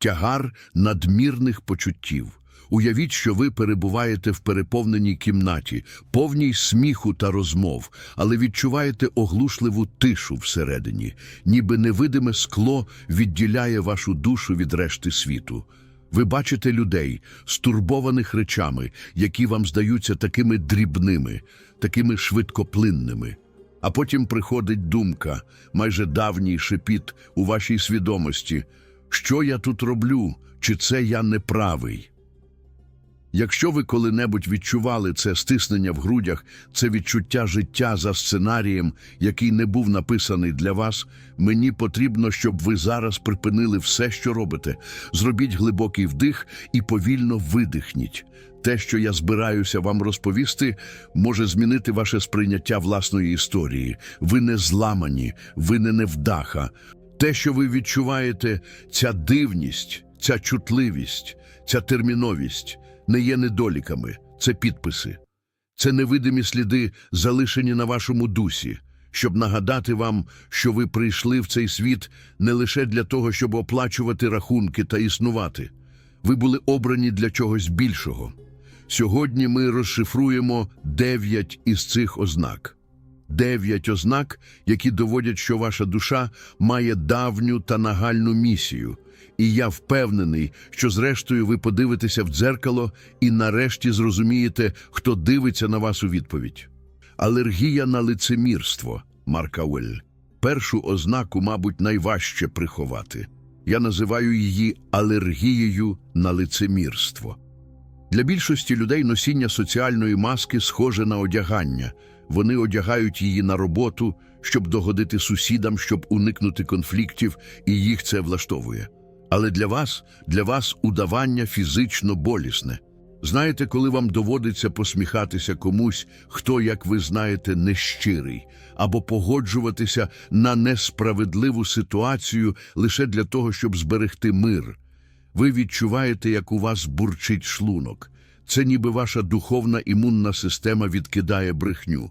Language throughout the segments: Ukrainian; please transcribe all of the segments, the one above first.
тягар надмірних почуттів. Уявіть, що ви перебуваєте в переповненій кімнаті, повній сміху та розмов, але відчуваєте оглушливу тишу всередині, ніби невидиме скло відділяє вашу душу від решти світу. Ви бачите людей, стурбованих речами, які вам здаються такими дрібними, такими швидкоплинними. А потім приходить думка, майже давній шепіт у вашій свідомості, що я тут роблю, чи це я неправий. Якщо ви коли-небудь відчували це стиснення в грудях, це відчуття життя за сценарієм, який не був написаний для вас, мені потрібно, щоб ви зараз припинили все, що робите. Зробіть глибокий вдих і повільно видихніть. Те, що я збираюся вам розповісти, може змінити ваше сприйняття власної історії. Ви не зламані, ви не невдаха. Те, що ви відчуваєте, ця дивність, ця чутливість, ця терміновість не є недоліками, це підписи. Це невидимі сліди, залишені на вашому дусі, щоб нагадати вам, що ви прийшли в цей світ не лише для того, щоб оплачувати рахунки та існувати. Ви були обрані для чогось більшого. Сьогодні ми розшифруємо дев'ять із цих ознак. Дев'ять ознак, які доводять, що ваша душа має давню та нагальну місію. І я впевнений, що зрештою ви подивитеся в дзеркало і нарешті зрозумієте, хто дивиться на вас у відповідь. Алергія на лицемірство, Марка Уель. Першу ознаку, мабуть, найважче приховати. Я називаю її алергією на лицемірство. Для більшості людей носіння соціальної маски схоже на одягання. Вони одягають її на роботу, щоб догодити сусідам, щоб уникнути конфліктів, і їх це влаштовує. Але для вас, для вас удавання фізично болісне. Знаєте, коли вам доводиться посміхатися комусь, хто, як ви знаєте, нещирий, або погоджуватися на несправедливу ситуацію лише для того, щоб зберегти мир. Ви відчуваєте, як у вас бурчить шлунок. Це ніби ваша духовна імунна система відкидає брехню.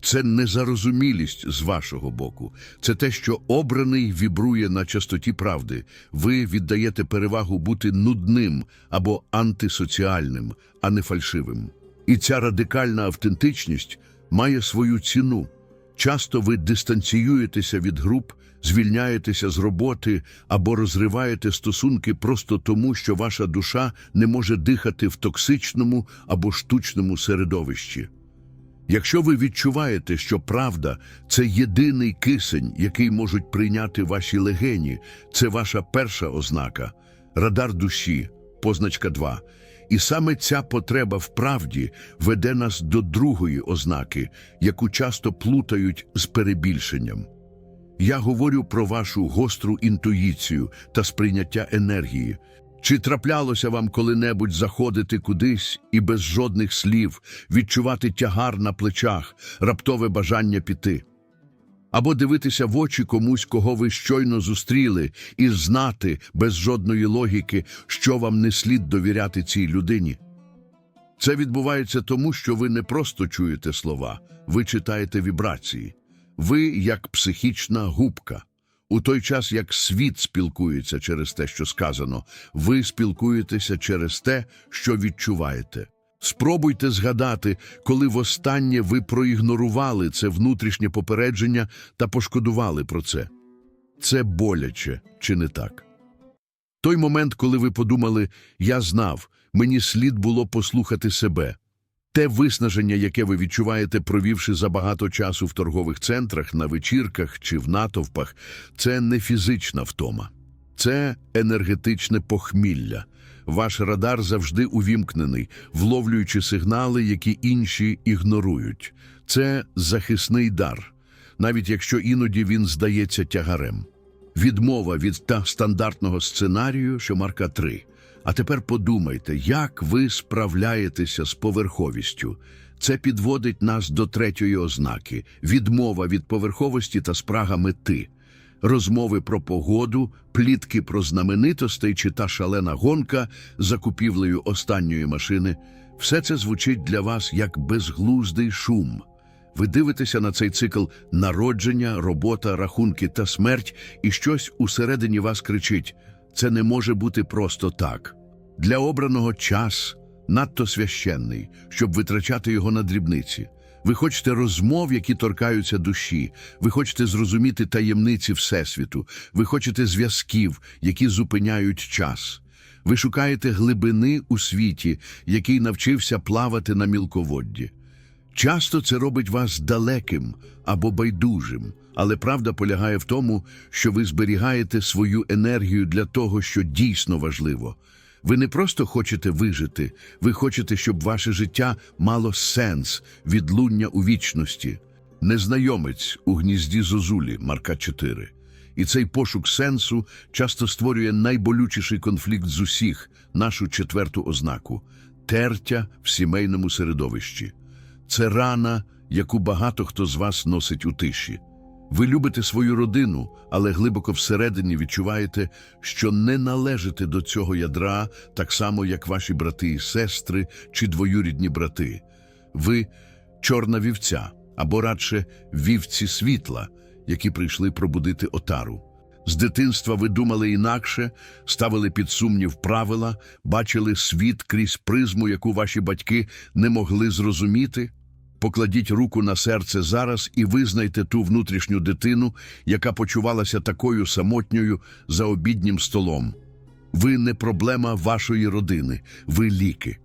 Це незарозумілість з вашого боку. Це те, що обраний вібрує на частоті правди. Ви віддаєте перевагу бути нудним або антисоціальним, а не фальшивим. І ця радикальна автентичність має свою ціну. Часто ви дистанціюєтеся від груп, звільняєтеся з роботи або розриваєте стосунки просто тому, що ваша душа не може дихати в токсичному або штучному середовищі. Якщо ви відчуваєте, що правда це єдиний кисень, який можуть прийняти ваші легені, це ваша перша ознака, радар душі, позначка 2. І саме ця потреба в правді веде нас до другої ознаки, яку часто плутають з перебільшенням. Я говорю про вашу гостру інтуїцію та сприйняття енергії. Чи траплялося вам коли-небудь заходити кудись і без жодних слів відчувати тягар на плечах, раптове бажання піти? Або дивитися в очі комусь, кого ви щойно зустріли, і знати без жодної логіки, що вам не слід довіряти цій людині? Це відбувається тому, що ви не просто чуєте слова, ви читаєте вібрації. Ви як психічна губка. У той час, як світ спілкується через те, що сказано, ви спілкуєтеся через те, що відчуваєте. Спробуйте згадати, коли востаннє ви проігнорували це внутрішнє попередження та пошкодували про це. Це боляче, чи не так? Той момент, коли ви подумали, я знав, мені слід було послухати себе. Те виснаження, яке ви відчуваєте, провівши забагато часу в торгових центрах, на вечірках чи в натовпах, це не фізична втома, це енергетичне похмілля. Ваш радар завжди увімкнений, вловлюючи сигнали, які інші ігнорують. Це захисний дар, навіть якщо іноді він здається тягарем. Відмова від та стандартного сценарію, що марка 3. А тепер подумайте, як ви справляєтеся з поверховістю. Це підводить нас до третьої ознаки відмова від поверховості та спрага мети. Розмови про погоду, плітки про знаменитостей чи та шалена гонка за купівлею останньої машини все це звучить для вас як безглуздий шум. Ви дивитеся на цей цикл народження, робота, рахунки та смерть, і щось усередині вас кричить: Це не може бути просто так. Для обраного час надто священний, щоб витрачати його на дрібниці. Ви хочете розмов, які торкаються душі, ви хочете зрозуміти таємниці Всесвіту, ви хочете зв'язків, які зупиняють час. Ви шукаєте глибини у світі, який навчився плавати на мілководді. Часто це робить вас далеким або байдужим, але правда полягає в тому, що ви зберігаєте свою енергію для того, що дійсно важливо. Ви не просто хочете вижити, ви хочете, щоб ваше життя мало сенс, відлуння у вічності. Незнайомець у гнізді Зозулі, Марка 4. І цей пошук сенсу часто створює найболючіший конфлікт з усіх, нашу четверту ознаку тертя в сімейному середовищі. Це рана, яку багато хто з вас носить у тиші. Ви любите свою родину, але глибоко всередині відчуваєте, що не належите до цього ядра так само, як ваші брати і сестри чи двоюрідні брати. Ви чорна вівця, або радше вівці світла, які прийшли пробудити отару. З дитинства ви думали інакше, ставили під сумнів правила, бачили світ крізь призму, яку ваші батьки не могли зрозуміти. Покладіть руку на серце зараз і визнайте ту внутрішню дитину, яка почувалася такою самотньою за обіднім столом. Ви не проблема вашої родини, ви ліки.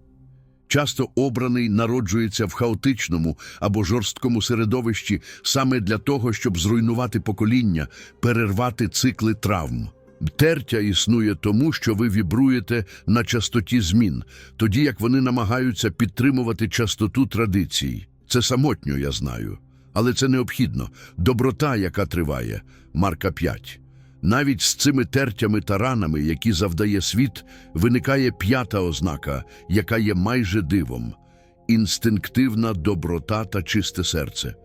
Часто обраний народжується в хаотичному або жорсткому середовищі саме для того, щоб зруйнувати покоління, перервати цикли травм. Тертя існує тому, що ви вібруєте на частоті змін, тоді як вони намагаються підтримувати частоту традицій. Це самотньо, я знаю, але це необхідно. Доброта, яка триває, Марка 5. Навіть з цими тертями та ранами, які завдає світ, виникає п'ята ознака, яка є майже дивом інстинктивна доброта та чисте серце.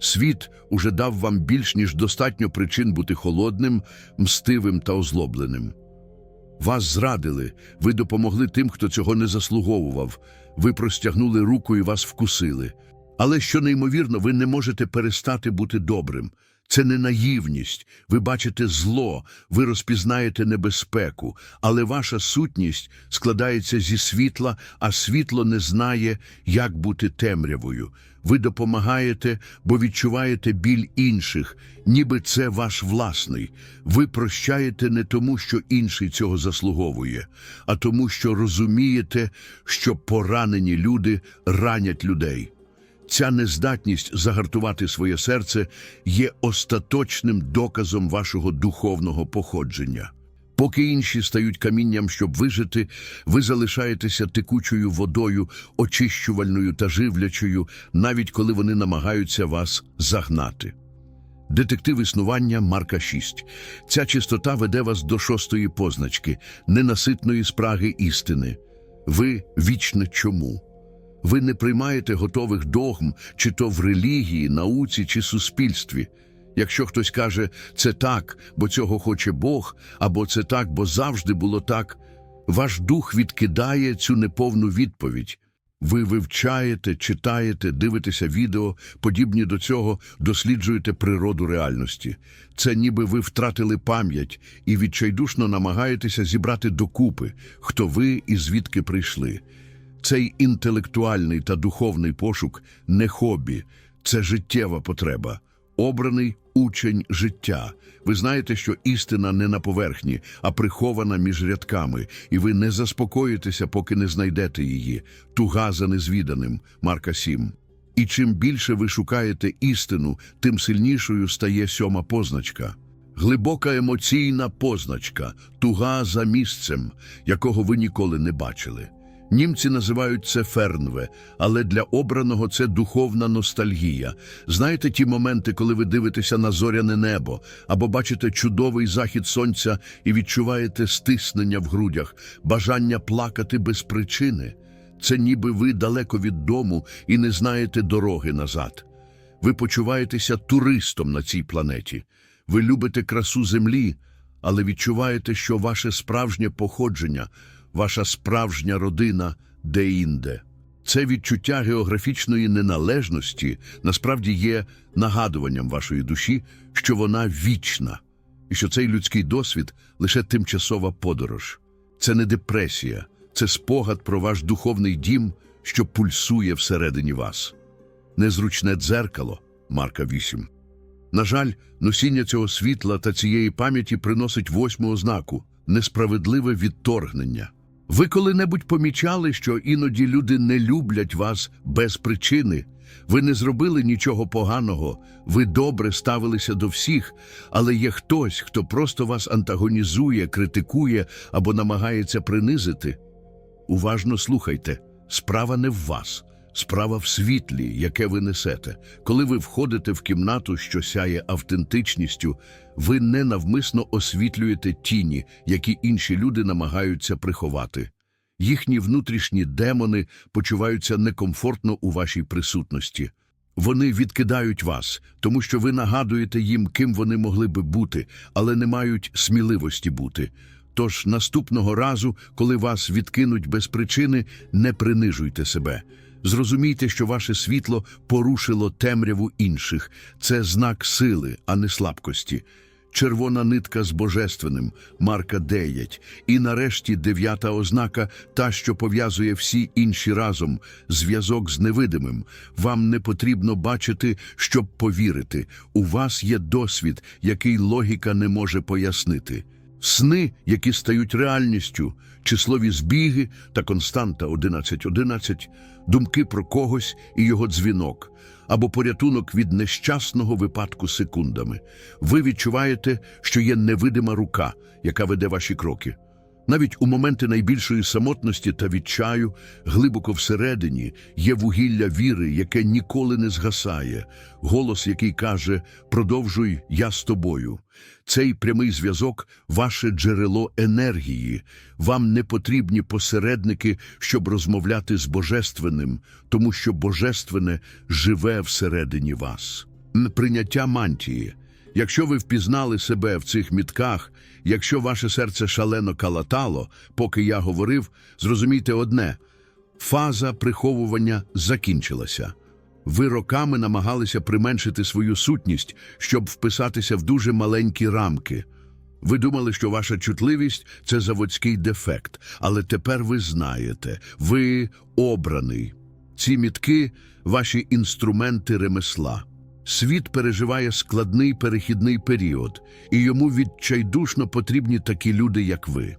Світ уже дав вам більш ніж достатньо причин бути холодним, мстивим та озлобленим. Вас зрадили, ви допомогли тим, хто цього не заслуговував, ви простягнули руку і вас вкусили. Але що неймовірно, ви не можете перестати бути добрим. Це не наївність, ви бачите зло, ви розпізнаєте небезпеку, але ваша сутність складається зі світла, а світло не знає, як бути темрявою. Ви допомагаєте, бо відчуваєте біль інших, ніби це ваш власний. Ви прощаєте не тому, що інший цього заслуговує, а тому, що розумієте, що поранені люди ранять людей. Ця нездатність загартувати своє серце є остаточним доказом вашого духовного походження. Поки інші стають камінням, щоб вижити, ви залишаєтеся текучою водою, очищувальною та живлячою, навіть коли вони намагаються вас загнати. Детектив існування Марка 6. Ця чистота веде вас до шостої позначки, ненаситної спраги істини. Ви вічне чому. Ви не приймаєте готових догм, чи то в релігії, науці чи суспільстві. Якщо хтось каже це так, бо цього хоче Бог, або це так, бо завжди було так, ваш дух відкидає цю неповну відповідь. Ви вивчаєте, читаєте, дивитеся відео, подібні до цього, досліджуєте природу реальності. Це ніби ви втратили пам'ять і відчайдушно намагаєтеся зібрати докупи, хто ви і звідки прийшли. Цей інтелектуальний та духовний пошук не хобі, це життєва потреба, обраний учень життя. Ви знаєте, що істина не на поверхні, а прихована між рядками, і ви не заспокоїтеся, поки не знайдете її. Туга за незвіданим, Марка 7. І чим більше ви шукаєте істину, тим сильнішою стає сьома позначка. Глибока емоційна позначка, туга за місцем, якого ви ніколи не бачили. Німці називають це фернве, але для обраного це духовна ностальгія. Знаєте ті моменти, коли ви дивитеся на зоряне небо, або бачите чудовий захід сонця і відчуваєте стиснення в грудях, бажання плакати без причини. Це ніби ви далеко від дому і не знаєте дороги назад. Ви почуваєтеся туристом на цій планеті. Ви любите красу землі, але відчуваєте, що ваше справжнє походження, ваша справжня родина де-інде. Це відчуття географічної неналежності насправді є нагадуванням вашої душі, що вона вічна. і що цей людський досвід лише тимчасова подорож. Це не депресія, це спогад про ваш духовний дім, що пульсує всередині вас. Незручне дзеркало, Марка 8. На жаль, носіння цього світла та цієї пам'яті приносить восьму ознаку несправедливе відторгнення. Ви коли-небудь помічали, що іноді люди не люблять вас без причини. Ви не зробили нічого поганого, ви добре ставилися до всіх, але є хтось, хто просто вас антагонізує, критикує або намагається принизити. Уважно слухайте, справа не в вас, справа в світлі, яке ви несете. Коли ви входите в кімнату, що сяє автентичністю, ви ненавмисно освітлюєте тіні, які інші люди намагаються приховати. Їхні внутрішні демони почуваються некомфортно у вашій присутності. Вони відкидають вас, тому що ви нагадуєте їм, ким вони могли би бути, але не мають сміливості бути. Тож наступного разу, коли вас відкинуть без причини, не принижуйте себе. Зрозумійте, що ваше світло порушило темряву інших. Це знак сили, а не слабкості. Червона нитка з божественним, Марка 9. І нарешті дев'ята ознака, та, що пов'язує всі інші разом, зв'язок з невидимим. Вам не потрібно бачити, щоб повірити. У вас є досвід, який логіка не може пояснити. Сни, які стають реальністю, числові збіги та константа 11.11, думки про когось і його дзвінок, або порятунок від нещасного випадку секундами. Ви відчуваєте, що є невидима рука, яка веде ваші кроки. Навіть у моменти найбільшої самотності та відчаю, глибоко всередині, є вугілля віри, яке ніколи не згасає, голос, який каже «Продовжуй, я з тобою». Цей прямий зв'язок – ваше джерело енергії. Вам не потрібні посередники, щоб розмовляти з Божественним, тому що Божественне живе всередині вас. Прийняття мантії – Якщо ви впізнали себе в цих мітках, якщо ваше серце шалено калатало, поки я говорив, зрозумійте одне – фаза приховування закінчилася. Ви роками намагалися применшити свою сутність, щоб вписатися в дуже маленькі рамки. Ви думали, що ваша чутливість – це заводський дефект, але тепер ви знаєте, ви обраний. Ці мітки – ваші інструменти ремесла. Світ переживає складний перехідний період, і йому відчайдушно потрібні такі люди, як ви.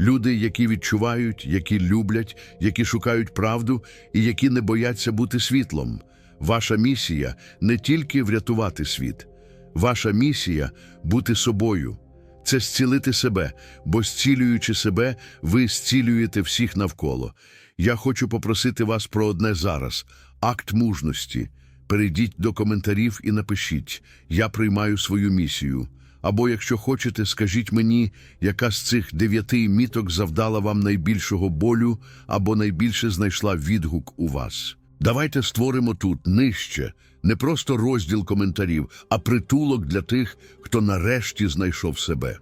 Люди, які відчувають, які люблять, які шукають правду і які не бояться бути світлом. Ваша місія не тільки врятувати світ, ваша місія бути собою. Це зцілити себе, бо зцілюючи себе, ви зцілюєте всіх навколо. Я хочу попросити вас про одне зараз – акт мужності. Перейдіть до коментарів і напишіть «Я приймаю свою місію». Або, якщо хочете, скажіть мені, яка з цих дев'яти міток завдала вам найбільшого болю або найбільше знайшла відгук у вас. Давайте створимо тут нижче не просто розділ коментарів, а притулок для тих, хто нарешті знайшов себе.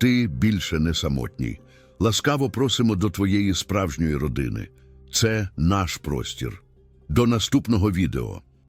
Ти більше не самотній. Ласкаво просимо до твоєї справжньої родини. Це наш простір. До наступного відео.